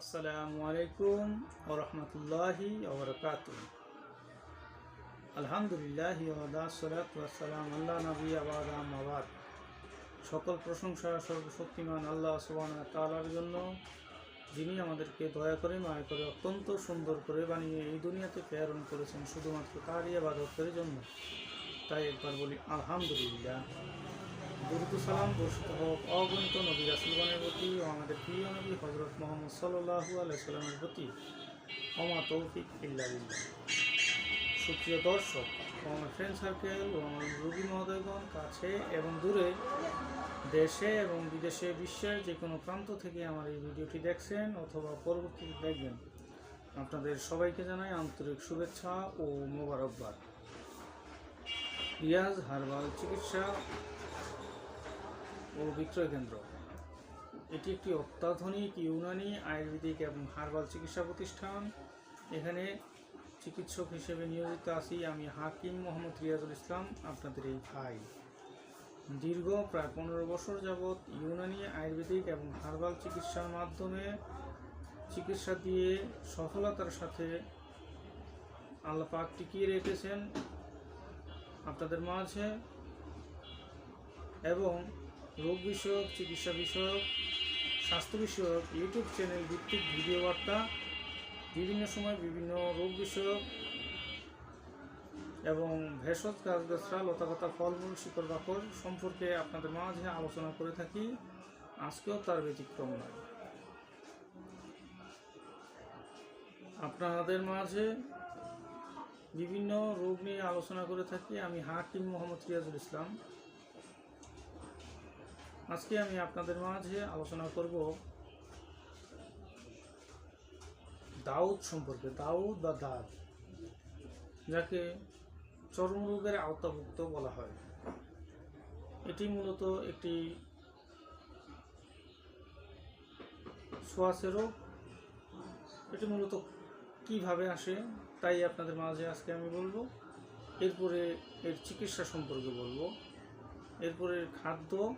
আসসালামু আলাইকুম ও রহমতুল্লাহি ওবরকাত আলহামদুলিল্লাহ সালাম আল্লাহ নবী আবাদ আবাদ সকল প্রশংসা সর্বশক্তিমান আল্লাহ সুবান তালার জন্য যিনি আমাদেরকে দয়া করে, মায়া করে, অত্যন্ত সুন্দর করে বানিয়ে এই দুনিয়াতে প্রেরণ করেছেন শুধুমাত্র তারই আবাদতের জন্য। তাই একবার বলি, আলহামদুলিল্লাহ। দুরুদ সালাম বর্ষিত হোক অগণিত নবী রাসুলগণের প্রতি ও আমাদের প্রিয় নবী হজরত মোহাম্মদ সাল্লাহু আলাইসাল্লামের প্রতি অমা তৌফিক ইল্লা সুপ্রিয় দর্শক, ও আমার ফ্রেন্ড সার্কেল ও আমার রোগী মহোদয়গণ, কাছে এবং দূরে, দেশে এবং বিদেশে, বিশ্বের যে কোনো প্রান্ত থেকে আমার এই ভিডিওটি দেখছেন অথবা পরবর্তীতে দেখবেন, আপনাদের সবাইকে জানাই আন্তরিক শুভেচ্ছা ও মোবারকবাদ। রিয়াজ হারবাল চিকিৎসা ও বিক্রয় কেন্দ্র। এটি একটি অত্যাধুনিক ইউনানি আয়ুর্বেদিক এবং হার্বাল চিকিৎসা প্রতিষ্ঠান। এখানে চিকিৎসক হিসেবে নিয়োজিত আছি আমি হাকিম মোহাম্মদ রিয়াজুল ইসলাম, আপনাদের এই ভাই। দীর্ঘ প্রায় পনেরো বছর যাবৎ ইউনানি আয়ুর্বেদিক এবং হার্বাল চিকিৎসার মাধ্যমে চিকিৎসা দিয়ে সফলতার সাথে আল্লাপাক টিকিয়ে রেখেছেন আপনাদের মাঝে এবং রোগ বিষয়ক, চিকিৎসা বিষয়ক, স্বাস্থ্য বিষয়ক, ইউটিউব চ্যানেল ভিত্তিক ভিডিও বার্তা, বিভিন্ন সময় বিভিন্ন রোগ বিষয়ক এবং ভেষজ গাছগাছরা লতাপাতা, ফলমূল, শিকড় বাকড় সম্পর্কে আপনাদের মাঝে আলোচনা করে থাকি। আজকেও তার ব্যতিক্রম নয়। আপনাদের মাঝে বিভিন্ন রোগ নিয়ে আলোচনা করে থাকি। আমি হাকিম মোহাম্মদ রিয়াজুল ইসলাম। আজকে আমি আপনাদের মাঝে আলোচনা করব দাউদ সম্পর্কে, দাউদ বা দাঁত যাকে চর্মরোগের আওতাভুক্ত বলা হয়। এটি মূলত একটি সোয়াসে রোগ। এটি মূলত কীভাবে আসে তাই আপনাদের মাঝে আজকে আমি বলব। এরপরে এর চিকিৎসা সম্পর্কে বলব। এরপরে খাদ্য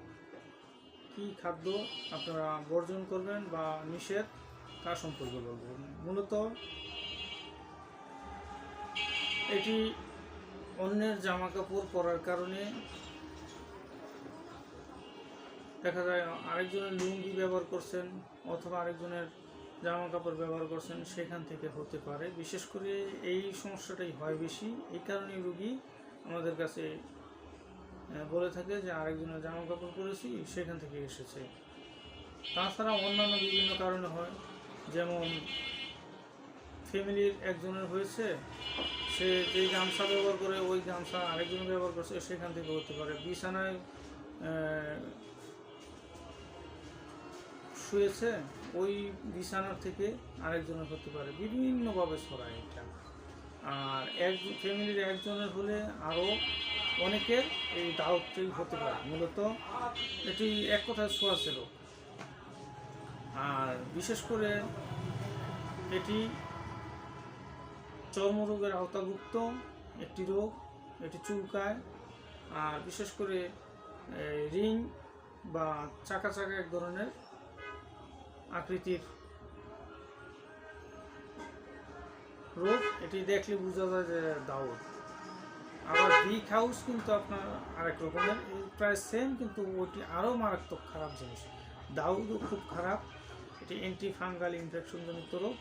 কি খাদ্য আপনারা বর্জন করবেন বা নিষেধ তা সম্পর্কে বলব। মূলত এটি অন্যের জামা কাপড় পরার কারণে দেখা যায় আরেকজনের লুঙ্গি ব্যবহার করছেন অথবা আরেকজনের জামা কাপড় ব্যবহার করছেন সেখান থেকে হতে পারে। বিশেষ করে এই সমস্যাটাই হয় বেশি। এই কারণে রুগী আমাদের কাছে বলে থাকে যে আরেকজনের জামা কাপড় পরেছি, সেখান থেকে এসেছে। তাছাড়া অন্যান্য বিভিন্ন কারণে হয়। যেমন ফ্যামিলির একজনের হয়েছে, সে যেই গামছা ব্যবহার করে, ওই গামছা আরেকজন ব্যবহার করছে, সেখান থেকে হতে পারে। বিছানায় শুয়েছে, ওই বিছানার থেকে আরেকজনের হতে পারে। বিভিন্নভাবে ছড়ায় এটা। আর এক ফ্যামিলির একজনের হলে আরও অনেকের এই দাউদটি হতে পারে মূলত এটি এক কথায় ছোঁয়াছে রোগ আর বিশেষ করে এটি চর্মরোগের আওতাভুক্ত একটি রোগ, এটি চুলকায়। আর বিশেষ করে রিং বা চাকা চাকা এক ধরনের আকৃতির রোগ। এটি দেখলে বোঝা যায় যে দাউদ আবার বিগ হাউস কিন্তু আপনার আরেক রকমের প্রায় সেম কিন্তু ওটি আরও মারাত্মক খারাপ জিনিস। দাউদও খুব খারাপ। এটি অ্যান্টি ফাঙ্গাল ইনফেকশনজনিত রোগ।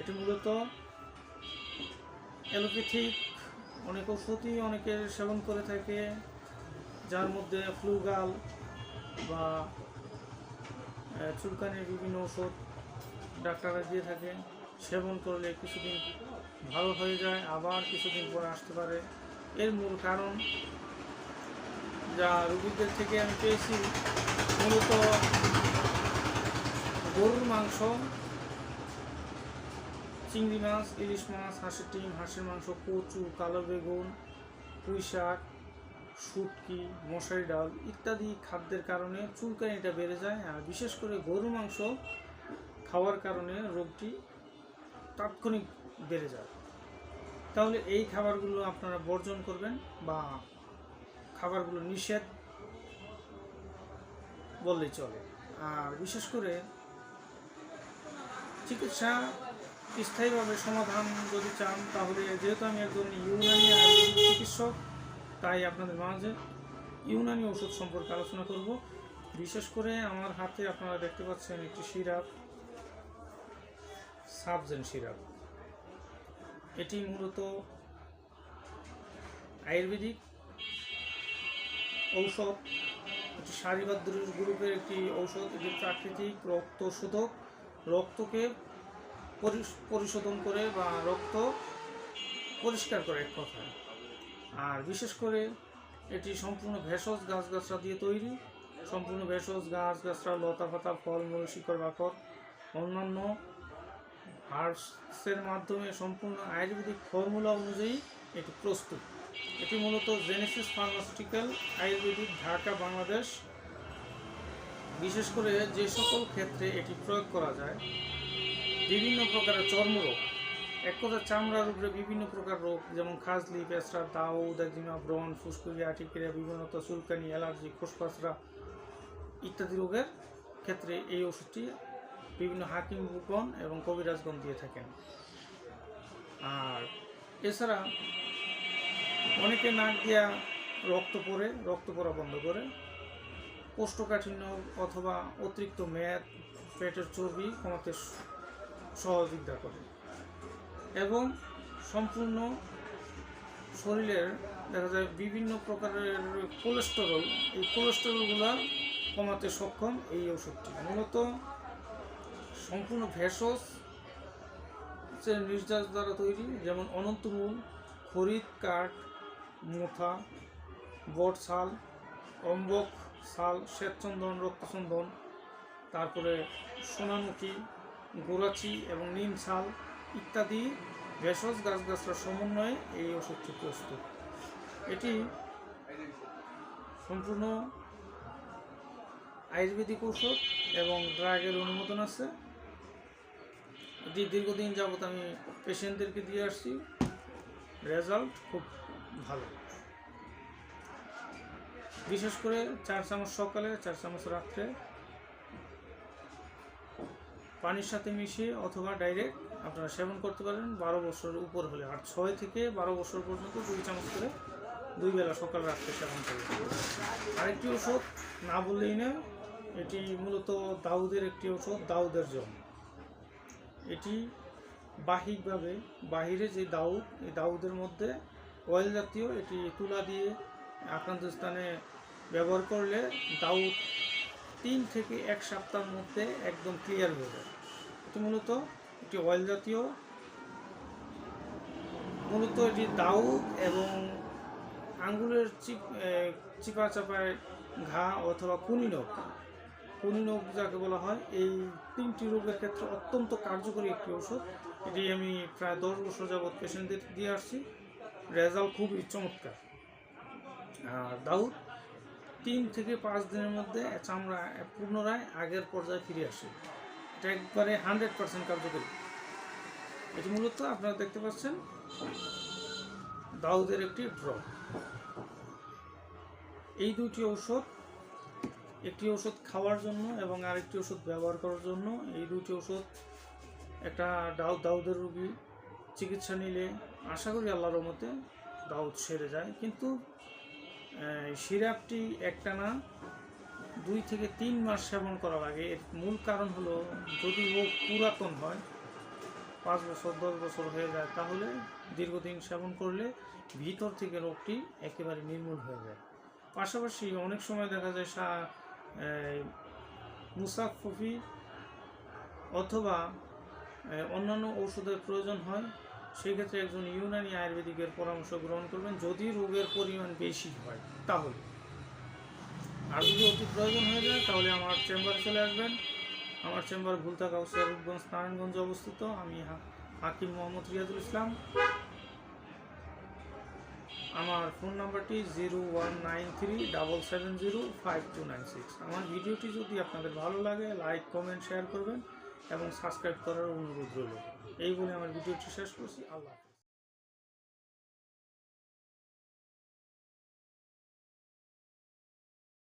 এটি মূলত অ্যালোপ্যাথিক অনেক ওষুধই অনেকে সেবন করে থাকে, যার মধ্যে ফ্লুগাল বা চুলকানির বিভিন্ন ওষুধ ডাক্তাররা দিয়ে থাকে সেবন করলে কিছুদিন ভালো হয়ে যায়, আবার কিছুদিন পরে আসতে পারে। এর মূল কারণ যা রুগীদের থেকে আমি পেয়েছি, মূলত গরুর মাংস, চিংড়ি মাছ, ইলিশ মাছ, হাঁসের ডিম, হাঁসের মাংস, কচু, কালো বেগুন, পুঁই শাক, শুটকি, মশারি ডাল ইত্যাদি খাদ্যের কারণে চুলকানিটা বেড়ে যায় আর বিশেষ করে গরু মাংস খাওয়ার কারণে রোগটি তাৎক্ষণিক বেড়ে যায়। তাহলে এই খাবারগুলো আপনারা বর্জন করবেন বা খাবারগুলো নিষেধ বললেই চলে। আর বিশেষ করে চিকিৎসা স্থায়ীভাবে সমাধান যদি চান, তাহলে যেহেতু আমি একজন ইউনানি চিকিৎসক, তাই আপনাদের মাঝে ইউনানি ওষুধ সম্পর্কে আলোচনা করব। বিশেষ করে আমার হাতে আপনারা দেখতে পাচ্ছেন একটি সিরাপ, সাবজেন সিরাপ। এটি মূলত আয়ুর্বেদিক ঔষধ, এটি সারিবাদ্র গ্রুপের একটি ঔষধ, এটি প্রাকৃতিক রক্ত শোধক রক্তকে পরিশোধন করে বা রক্ত পরিষ্কার করে এক কথায় আর বিশেষ করে এটি সম্পূর্ণ ভেষজ গাছগাছরা দিয়ে তৈরি। সম্পূর্ণ ভেষজ গাছ গাছরা লতা পাতা ফলমূল, শিকড় বাকর অন্যান্য হার্বসের মাধ্যমে সম্পূর্ণ আয়ুর্বেদিক ফর্মুলা অনুযায়ী এটি প্রস্তুত। এটি মূলত জেনেসিস ফার্মাসিউটিক্যাল আয়ুর্বেদিক ঢাকা বাংলাদেশ বিশেষ করে যে সকল ক্ষেত্রে এটি প্রয়োগ করা যায়। বিভিন্ন প্রকারের চর্মরোগ, এক কথা চামড়ার উপরে বিভিন্ন প্রকার রোগ, যেমন খাজলি, পেঁচড়া দাউ দাজিমা ব্রণ, ফুসকুড়ি, আটিক্রিয়া বিভিন্নতা চুলকানি, অ্যালার্জি খোসপাসরা ইত্যাদি রোগের ক্ষেত্রে এই ওষুধটি বিভিন্ন হাকিম বুকন এবং কবিরাজগণ দিয়ে থাকেন। আর এছাড়া অনেকে নাক দিয়া রক্ত পড়ে রক্ত পরা বন্ধ করে, কোষ্ঠকাঠিন্য অথবা অতিরিক্ত মেদ, পেটের চর্বি কমাতে সহযোগিতা করে। এবং সম্পূর্ণ শরীরের দেখা যায় বিভিন্ন প্রকারের কোলেস্টেরল এই কোলেস্টেরলগুলো কমাতে সক্ষম এই ওষুধটি মূলত সম্পূর্ণ ভেষজ নির্যাস দ্বারা তৈরি, যেমন অনন্তমূল খরিদ কাঠ, মোথা, বট শাল, অম্বক শাল, শ্বেতচন্দন, রক্তচন্দন, তারপরে সোনামুখী, গোরাচি এবং নিম শাল ইত্যাদি ভেষজ গাছগাছরার সমন্বয়ে এই ওষুধটি প্রস্তুত। এটি সম্পূর্ণ আয়ুর্বেদিক ঔষধ এবং ড্রাগের অনুমোদন আছে। দীর্ঘদিন যাবত আমি পেশেন্টদেরকে দিয়ে আসছি। রেজাল্ট খুব ভালো। বিশেষ করে চার চামচ সকালে, চার চামচ রাত্রে। পানির সাথে মিশিয়ে অথবা ডাইরেক্ট আপনারা সেবন করতে পারেন বারো বছরের উপর হলে। আর ছয় থেকে বারো বছর পর্যন্ত দুই চামচ করে দুই বেলা সকাল রাত্রে সেবন করবেন আরেকটি ওষুধ না বললেই না এটি মূলত দাউদের একটি ওষুধ দাউদের জল। এটি বাহিকভাবে, বাহিরে যে দাউদ, এই দাউদের মধ্যে অয়েল জাতীয় এটি তুলা দিয়ে আক্রান্ত স্থানে ব্যবহার করলে দাউদ তিন থেকে এক সপ্তাহের মধ্যে একদম ক্লিয়ার হয়ে যায়। এটি মূলত একটি অয়েল জাতীয়। মূলত এটি দাউদ এবং আঙ্গুলের চিপ চিপা চাপায় ঘা অথবা কুনিনক কুনিনক যাকে বলা হয়। এই তিনটি রোগের ক্ষেত্রে অত্যন্ত কার্যকরী একটি ওষুধ এটি আমি প্রায় দশ বছর যাবৎ পেশেন্টদের দিয়ে আসছি। রেজাল্ট খুবই চমৎকার। আর দাউদ, তিন থেকে পাঁচ দিনের মধ্যে চামড়া পুনরায় আগের পর্যায়ে ফিরে আসে। এটা একবারে হান্ড্রেড পার্সেন্ট কার্যকরী। এটি মূলত আপনারা দেখতে পাচ্ছেন দাউদের একটি ড্রপ। এই দুটি ঔষধ একটি ওষুধ খাওয়ার জন্য এবং আরেকটি ওষুধ ব্যবহার করার জন্য। এই দুটি ওষুধ একটা দাউ দাউদের রুগী চিকিৎসা নিলে আশা করি আল্লাহর মতে দাউদ সেরে যায়। কিন্তু সিরাপটি একটানা দুই থেকে তিন মাস সেবন করা লাগে। এর মূল কারণ হলো, যদি রোগ পুরাতন হয়, পাঁচ বছর, দশ বছর হয়ে যায়, তাহলে দীর্ঘদিন সেবন করলে ভিতর থেকে রোগটি একেবারে নির্মূল হয়ে যায়। পাশাপাশি অনেক সময় দেখা যায় সা মুসাফি অথবা অন্যান্য ওষুধের প্রয়োজন হয়, সেক্ষেত্রে একজন ইউনানি আয়ুর্বেদিকের পরামর্শ গ্রহণ করবেন, যদি রোগের পরিমাণ বেশি হয়, তাহলে। আর যদি অতি প্রয়োজন হয়ে যায়, তাহলে আমার চেম্বারে চলে আসবেন। আমার চেম্বার ভুলতা কাউসিয়া রূপগঞ্জ নারায়ণগঞ্জে অবস্থিত। আমি হাকিম মোহাম্মদ রিয়াজুল ইসলাম। আমার ফোন নাম্বারটি zero one nine three double seven zero five two nine six আমার ভিডিওটি যদি আপনাদের ভালো লাগে লাইক কমেন্ট শেয়ার করবেন এবং সাবস্ক্রাইব করার অনুরোধ রইল। এই বলে আমার ভিডিওটি শেষ করছি। আল্লাহ।